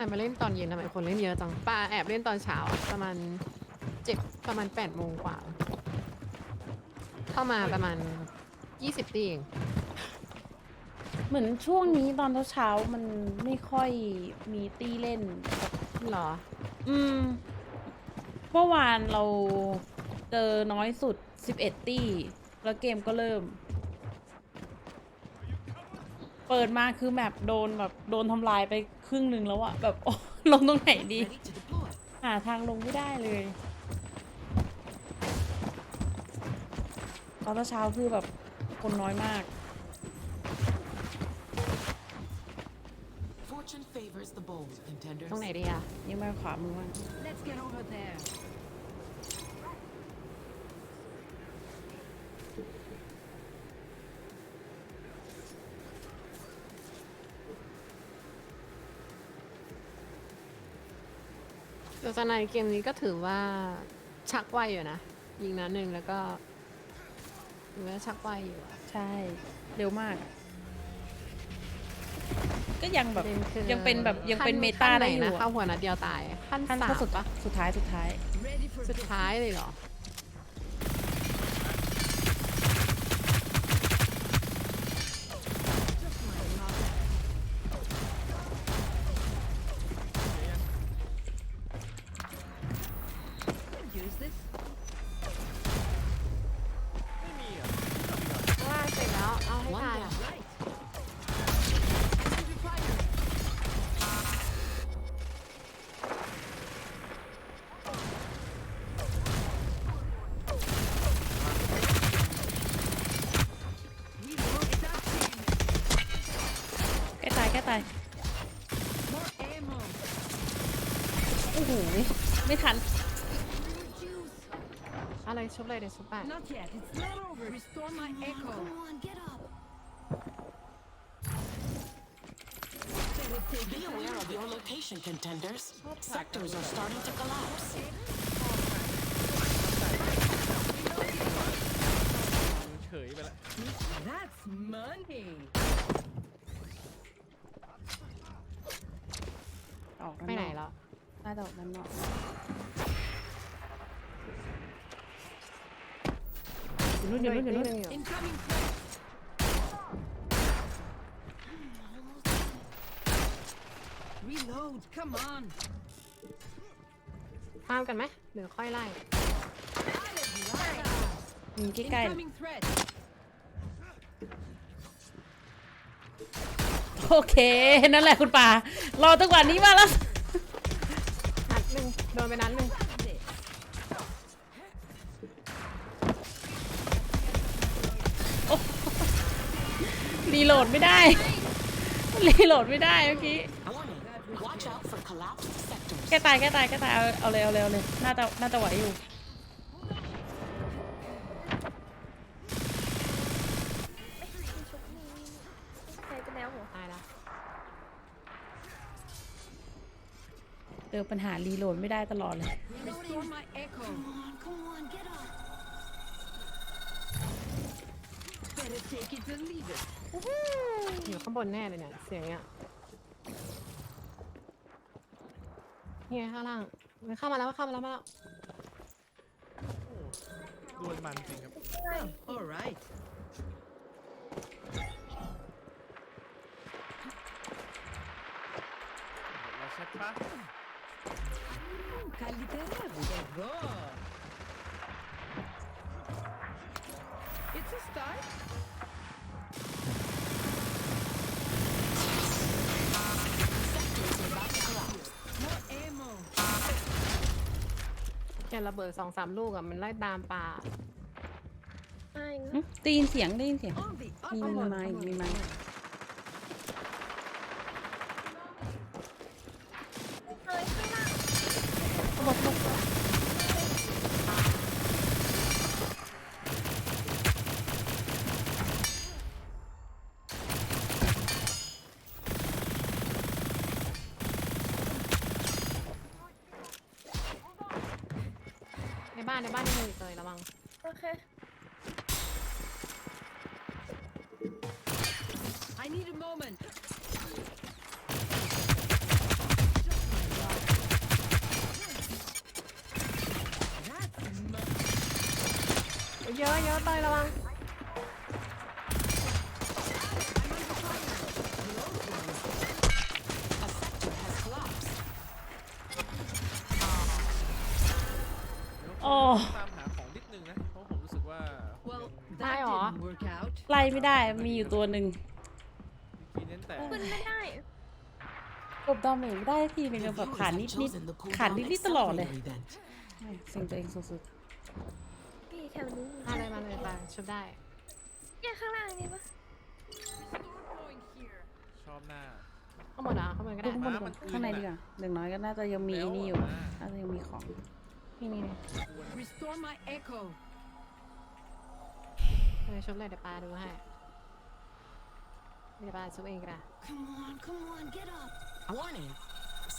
แอบมาเล่นตอนเย็นทำไมคนเล่นเยอะจังปาแอบเล่นตอนเช้าอะประมาณเจ็ดประมาณแปดโมงกว่า เข้ามาประมาณยี่สิบตีเองเหมือนช่วงนี้ตอนเช้าๆมันไม่ค่อยมีตีเล่นเหรอ อืมเมื่อวานเราเจอน้อยสุด 11 ตี้ แล้วเกมก็เริ่ม เปิดมาคือแมปโดนแบบโดนทำลายไป ครึ่งหนึ่งแล้วอะแบบโอ้ลงตรงไหนดี Ready to deploy. หาทางลงไม่ได้เลยตอนเช้าคือแบบคนน้อยมาก Fortune favors the bold, contenders. ตรงไหนดีอะยังไม่ขวามือมัน Let's get over there. แต่สนายเกมนี้ก็ถือว่าชักไวอยู่นะ ยิงนัดหนึ่งแล้วก็ถือว่าชักไวอยู่อะ ใช่ เร็วมาก ก็ยังแบบ ประเด็นคือยังเป็นแบบยังเป็นขั้เมตาขั้หได้นอยู่นะอะเข้าหัวนัดเดียวตายขั้นขั้นสาเข้ามสุดปะสุดท้ายสุดท้าย Ready for สุดท้ายเลยเหรอ อะไรชุบเลยเดี๋ยวชุบไป Not yet. It's not over. Restore my echo. on, get up. Be aware of your location, contenders. Sectors are starting to collapse. เฉยไปแล้ว That's money. ออกด้า ไปไหน อก แล้ว น่าจะออกด้านนอก นู่นอยู่นู่นอยู่นู่น Incoming threat. Reload. Come on. ข้ามกันไหมหรือค่อยไล่ยิงใกล้ๆ Incoming threat. โอเค นั่นแหละคุณป่ารอตั้งวันนี้มาแล้ว ดไม่ได้ รีโหลดไม่ได้เมื่อกี้ Warning. Watch out for collapsed sectors. แกตายแกตายแกตายเอาเอาเลยเอาเลยเอาเลยน่าจะน่าจะไหวอยู่ตายแล้วเจอปัญหารีโหลดไม่ได้ตลอดเลย Restore my echo. Come on, come on, get up. Better Take it and leave it. อยู่ข้างบนแน่เลยเนี่ยเสียงเนี้ยเนี่ไข้างล่างมันเข้ามาแล้วมัเข้ามาแล้วมาแล้วดวลมันจริงครับ all right. เราเช็คปะ Καλύτερα που εγώ. It's a start. แกระเบิดสองสามลูกอะมันไล่ตามป่าหึได้ยินเสียงได้ยินเสียง On the มี up มี and มาอีกมี ในบ้านในบ้านนี่มีเลยระวัง I need a moment. Out. ไล่ไม่ได้มีอยู่ตัวหนึ่งกินเน้นแต่ขึ้นไม่ได้กบดาเมจไม่ได้ทีนึง The แบบ viewers ขาด have นิดนิด chosen the cooldown ขาดนิดนิดตลอดเลย accelerator event. ไม่เซ็งตัวเองสุดพี่แถวนี้มาเลยมาเลยไปชุบได้เนี่ยข้างล่างนี่ปะชอบหน้าข้างบนเหรอข้างบนก็ๆดูได้ข้างบนม้าก่มัอนนข้างในอื่นดีอะกว่าอย่างน้อยก็น่าจะยังมีไอ้นี่อยู่น่าจะยังมีของนี่นี่นี่ Restore my echo. เดี๋ยวชุบเลยเดี๋ยวปาดูให้ เดี๋ยวปาชุบเองก็ได้ Come on, come on, get up. Warning.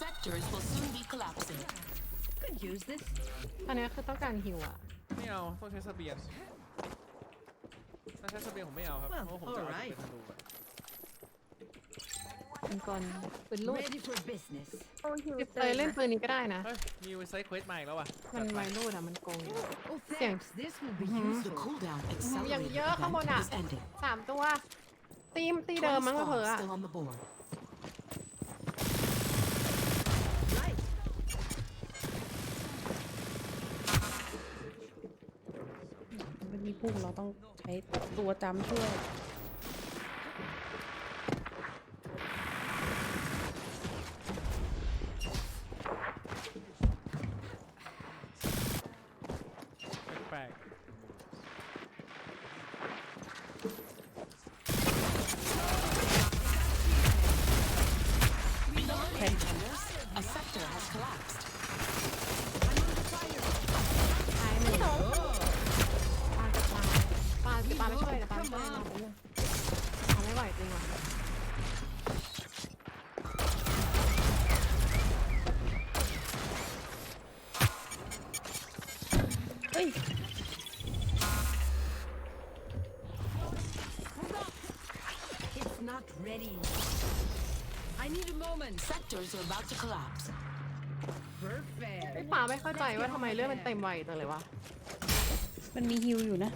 Sectors will soon be collapsing. Could use this. ตอนนี้คือต้องการฮิวอะไม่เอาต้องใช้เสบียงถ้าใช้เสบียงผมไม่เอาครับเพ Well, ราะว่าผมจะเอา alright. เป็นธนูอะเป็นกลปืนลูด Ready for business. โอ้หิวเตยเล่นปืนนี้ก็ได้นะ เฮ้ยมีไซส์เควสใหม่แล้วว่ะมันจัดไปไวรูดอะมันโกงอยู่ Oh, Yeah. thanks. This will be The useful. cooldown อย่าง accelerator เยอะข้างบน event อะ is ending. สามตัว ตีมตีเดิม Twenty มั้งเผลอ squads ๆอะ still on the board. Right. วันนี้พุ่งเราต้องใช้ตัวจำช่วย Sectors are about to collapse. ไอ้ Perfect. ปาไม่เข้าใจว่าทำไมเลือดมันเต็มไวจังเลยวะ มันมีฮิวอยู่นะ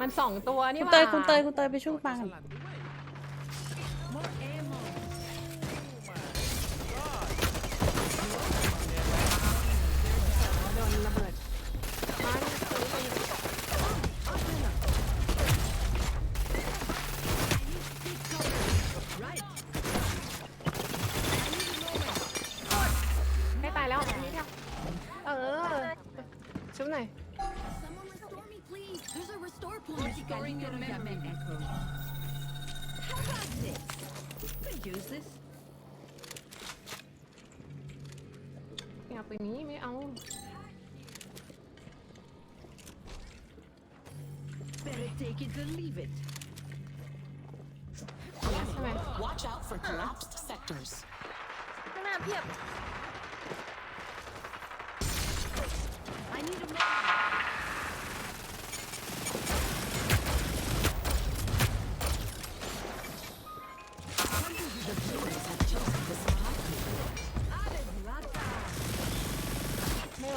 มันสองตัวนี่คุณหว่าเตยคุณเตยคุณเตยไปช่วยปังสกัน ไม่เอาปืนนี้ไม่เอา Better take it or leave it. ใช่ไหม Watch out for collapsed sectors. ข้างหน้าเพียบ I need a moment.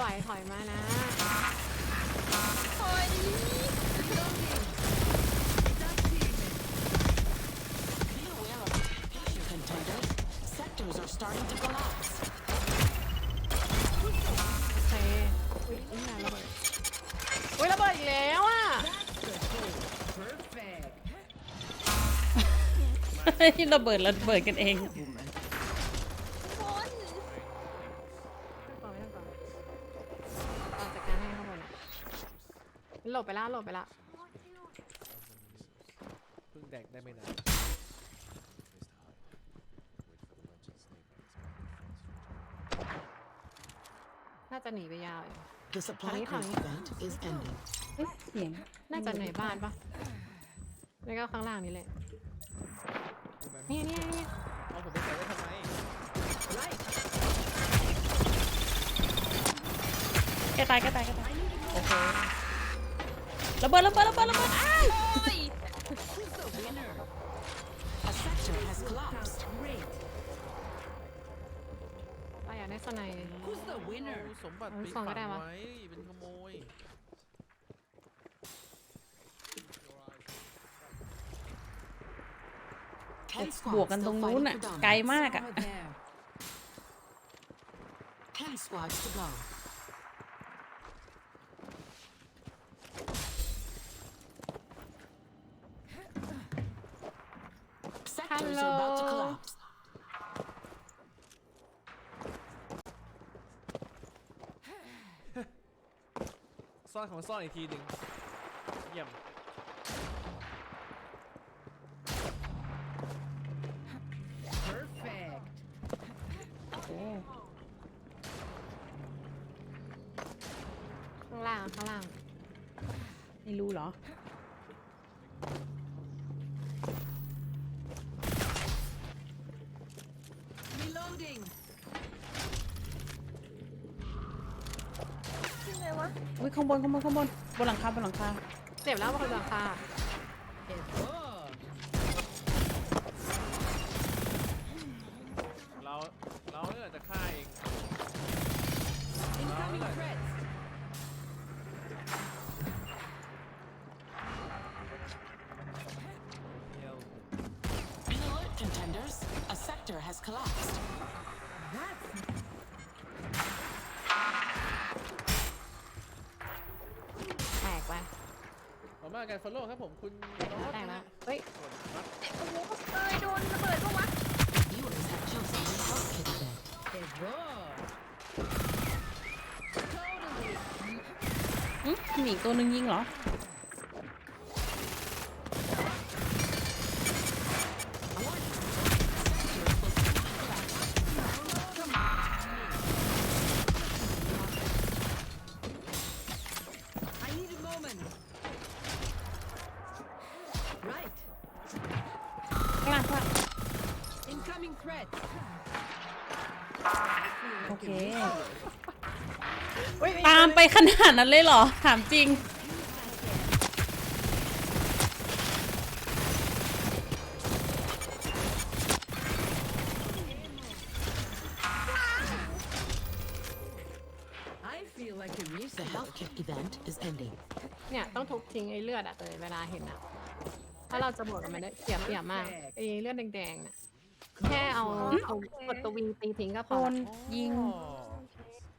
อยถอยมานะถอยโอเคอุ้ยนี่ระเบิดอุ้ยระเบิดอีกแล้วอะระเบิดระเบิดกันเอง ไม่ต้องก่อนไม่ต้องก่อนเอาจัดการให้ข้างบนอะหลบ ไปละหลบไปละเพิ่งแดกได้ไม่นานน่าจะหนีไปยาวอยู่ The supply Honey, crate honey. event is ending. เอ๊ะเสียงน่าจะในบ้านปะไม่ก็ข้างล่างนี่แหละดูไหมเนี่ยเนี่ยเนี่ยเอาผมไปใส่ไว้ทำไม Right. แกตายแกตายแกตายโอเค ระเบิดระเบิดระเบิดระเบิดอ้าย Who's the winner? A sector has collapsed. Great. ป้าอย่าากได้สไนด์ Who's the เอา winner? สมบัติเอาไปส่ฝังงก็ได้วะไว้เป็นขโมย Ten บวก squads กันต still รงนู้น fighting อะ for ไกล dominance. มากอะ Over there. Ten squads to go. Sectors are about to Hello. collapse. ซ่อน ของซ่อนอีกทีหนึ่งเยี่ยม Perfect. โอ้ข้างล่างข้างล่าง ไม่รู้เหรอางบนข้างบนข้างบนบนหลังคาบนหลังคาเจ็บแล้วบางคนหลังคา Oh. เราเราเนี่ยจะฆ่าเอง Incoming threats. เดียว Be alert, contenders. A sector has collapsed. That's ขอบคุณมากการ follow ครับผมคุณน้องแตกแล้วเฮ้ยครับโอ้โหเอ้ยโดนระเบิดปะวะ Viewers have chosen the health kit event. it raw. Totally. หึมีอีกตัวหนึ่งยิงเหรอ โอเค เฮ้ยตามไปขนาดนั้นเลยเหรอ ถามจริง I feel like a The reset. health kit event is ending. เนี่ยต้องทุบทิ้งไอ้เลือดอะเตยเวลาเห็นอะถ้าเราจะบวกกับมันได้เสียเปรียบมากไอ้เลือดแดงๆน่ะ แค่เอาเอากดตัววีตีทิ้งก็พโดอละนยิงอ๋อ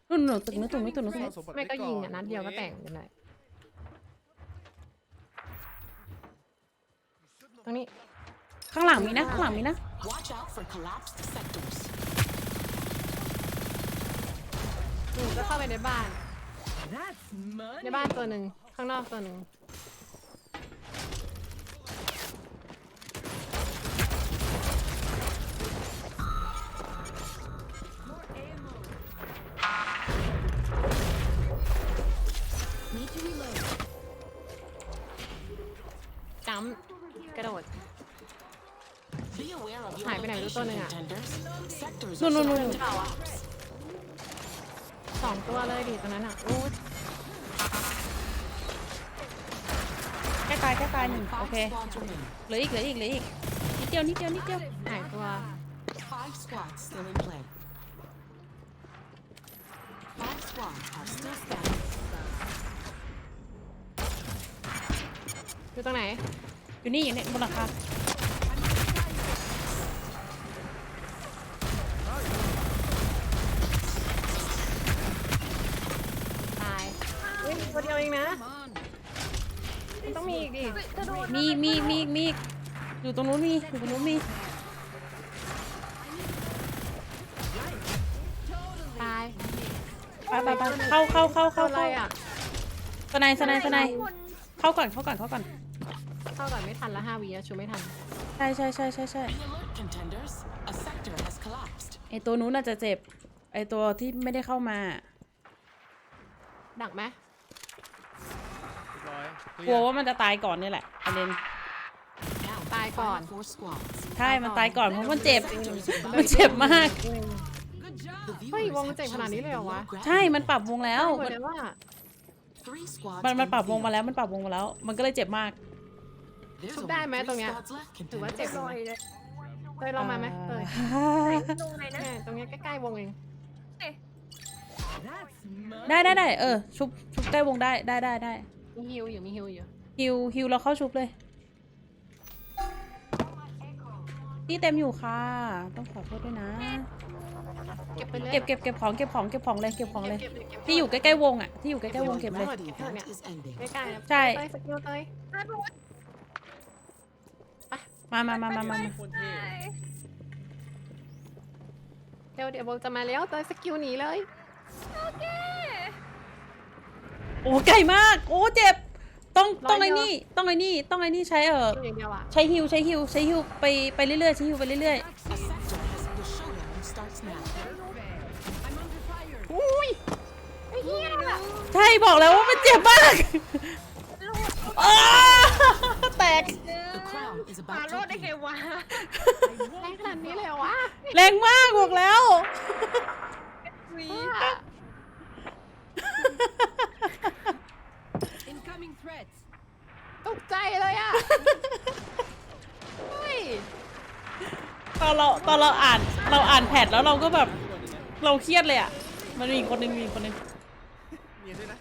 นู่นนู่นตึกนู้นตึกนู้นตึกนู้นตึกเอานู้นสมบัติไม่ว้ก็ยิงออะนัดเดียวก็แตกกันเลยตรงนี้ข้างหลังมีนะข้างหลังมีนะ Watch out for collapsed sectors. หนูก็เข้าไปในบ้าน That's ใน money. บ้านตัวหนึ่งข้างนอกตัวหนึ่ง ตัว location, หนึ่งอะ contenders. Sectors นู่น are นู่นนู่น starting to เปล่าอะสองตัวเลยดิตรงนั้นอะโอ้ยแค่ตายแค่ตายหนึ่งโอ Five เค squads remain. เหลืออีกเหลืออีกเหลืออีกนิดเดียวนิดเดียวนิดเดียวหายตัว Five squads still in play. Five squads are still standing. อยู่ตรงไหน อยู่นี่อยู่นี่บนหลังคา องนะ Come on. มันต้องมีอีกดิเฮ้ยจะโดนมีมีมีมีอยู่ตรงนู้นมีอยู่ตรงนู้นมีตายไปไปไปเข้าเข้าเข้าเข้าเข้าอะไรเข้าอะสไนด์สไนด์สไนด์คนเข้าก่อนเข้าก่อนเข้าก่อนเข้าก่อนไม่ทันละห้าวิอะชูไม่ทันใช่ใช่ใช่ใช่ใช่ Be alert, contenders. A sector has collapsed. ไอตัวนู้นน่าจะเจ็บ ไอตัวที่ไม่ได้เข้ามา ดักไหม เรียบร้อยเคลี กลัวยร์ว่ามันจะตายก่อนนี่แหละประเด็น Down to Bye, the Con. final four squads. ใช่ มันตายก่อนเพราะมันเจ็บ Sectors are มัน about เจ็บมาก Good job. The เฮ้ย viewers วง have เจ๋งขนาดนี้เลยเหรอ chosen วะ below ใช่ gravity. มันปรับวงแล้ว เหมืมัอนนว่า Three squads มันมัน in ปรับวง field. มาแล้ว มันปรับวงมาแล้ว มันก็เลยเจ็บมาก There's ชุบ only ได้ไหม three ตรงเนี้ย squads left, ถือว่าเจ็บ contenders. เลยเตยลองมาไหมเตยตรงไหนนะแม่ตรงเนี้ยใกล้ๆวงเองไหน That's ได้ได้ได้เออ ชุบชุบใกล้วงได้ได้ได้ได้ มีฮิวอยู่มีฮิวอยู่ฮิวฮิวเราเข้าชุบเลย ที่เต็มอยู่ค่ะ ต้องขอโทษด้วยนะ เก็บไปเลยเก็บเก็บเก็บของเก็บของเก็บของเลยเก็บของเลย ก็บก็บก็บที่อยู่ใกล้ๆวงอะที่อยู่ใกล้ๆวงเก็บเลย Melody event is ending. ใกล้ๆนะใช่ เตยสกิลเตยมามามามามามาคนเท่เดี๋ยวเดี๋ยวโบจะมาแล้วเตยสกิลหนีเลย โอ้ ไกลมาก โอ้เจ็บ ต้องร้อยต้องไอ้เดียวนี่ ต้องไอ้นี่ ต้องไอ้นี่ใช้เออคิวอย่างเดียวอะใช้ฮิวใช้ฮิวใช้ฮิวไปไปเรื่อยๆใช้ฮิวไปเรื่อย The sector has the showdown starts now. อุ้ยไอ้เหี้ยๆใช่บอกแล้วว่ามันเจ็บมากอ้าแตก The crown is ปา about โรด to ได้ไง begin. วะแรงขนาดนี้เลยเหรอวะแรงมากบอกแล้ว ว่า incoming threats. ตกใจเลยอะ เฮ้ย ตอนเราตอนเราอ่านเราอ่านแพทแล้วเราก็แบบเราเครียดเลยอะ มันมีอีกคนนึงมีอีกคนนึงเนียนด้วยนะ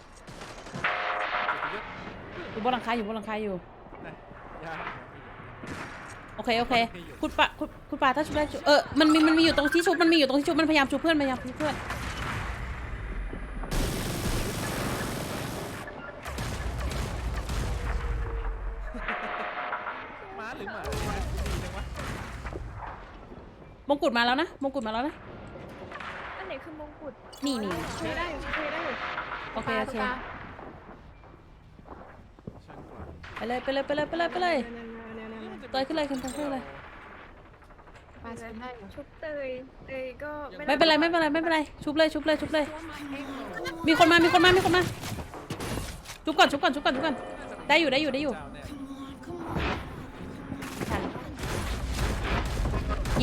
อยู่บนหลังคาอยู่บนหลังคาอยู่ นะยาโอเคโอเค คุณปะคุณคุณปาถ้าชุบได้ชุบเออมันมีมันมีอยู่ตรงที่ชุบมันมีอยู่ตรงที่ชุบมันพยายามชุบเพื่อนพยายามชุบเพื่อน กุฎมาแล้วนะมงกุฎมาแล้วนะ อันไหนคือมงกุฎนี่นี่ช่วยได้อยู่ช่วยได้อยู่โอเคโอเคปลาช่างกว่าไปเลยไปเลยไปเลยไปเลยไปเลยแนวๆๆๆๆเตยขึ้นเลยขึ้นขึ้นเลยปลาช่วยได้อยู่ชุบเตยเตยก็ไม่เป็นไรไม่เป็นไรไม่เป็นไรชุบเลยชุบเลยชุบเลย มีคนมามีคนมามีคนมาชุบก่อนชุบก่อนชุบก่อนชุบก่อนได้อยู่ได้อยู่ได้อยู่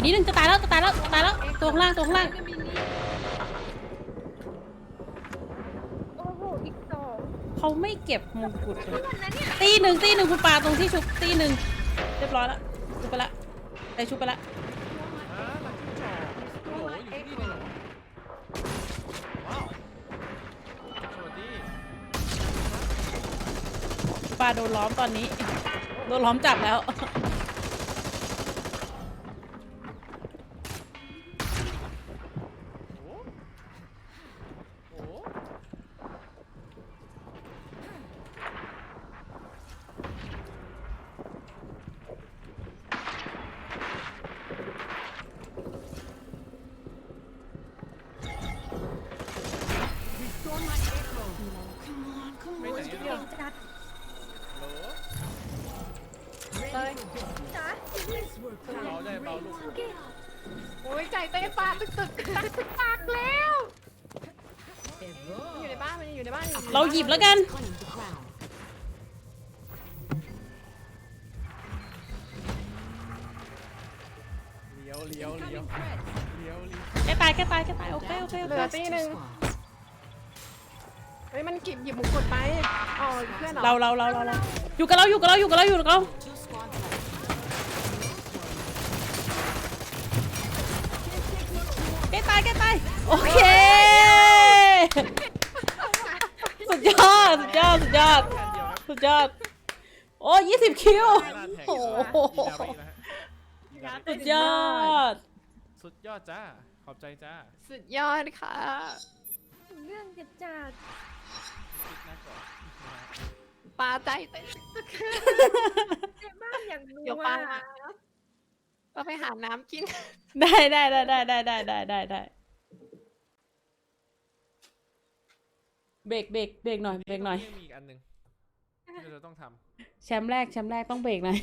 นิดนึงจะตายแล้วจะตายแล้วจะตายแล้วตัวข้างล่างตัวข้างล่างโอ้โห อีกสองเขาไม่เก็บมงกุฎเลยวันนั้นเนี่ยตีหนึ่งตีหนึ่งคุณปาตรงที่ชุบตีหนึ่งเรียบร้อยแล้วชุบไปละได้ชุบไปละม้าหลังจิ้งจอกโอ้โหอยู่ที่นี่เลยเหรอว้าวสวัสดีปลาโดนล้อมตอนนี้ โดนล้อมจับแล้ว ใจเต้นปลาตึกตึกตักตึกปากแล้วมันอยู่ในบ้านมันอยู่ในบ้านอยู่ในบ้นเราหยิบแล้วกัน Claim the crown. เลี้ยวเลี้ยวเลี้ยว Incoming threats. เลี้ยวเลี้ยวแกตายแกตายแกตายโอเคโอเคโอเหลืเคอตีหนึ่ง Squads. เฮ้ยมันเก็บหยิบหมุกกดไปอ๋อเพื่อนเหรอเราเราเราเราเราอยู่กับเราอยู่กับเราอยู่กับเราอยู่กับเรา โอเค สุดยอด สุดยอด สุดยอดแค่เดียวครับสุดยอด โอ้ยี่สิบคิวหน้าแทงโอ้อีกโหแล้วอีกแล้วฮะอีกแล้วสุดยอด สุดยอดจ้า ขอบใจจ้าสุดยอดค่ะ เรื่องจัดจัดคิดหน้าก่อนปลาใจเต้นในบ้านอย่างนัเดี๋ยววปลามาก็ไปหาน้ำกิน ได้ได้ได้ได้ได้ได้ได้ได้ได้ เบรกเบรกเบรกหน่อยเบรกหน่อย มีอีกอันหนึ่งที่เราจะต้องทำ แชมป์แรกแชมป์แรกต้องเบรกหน่อย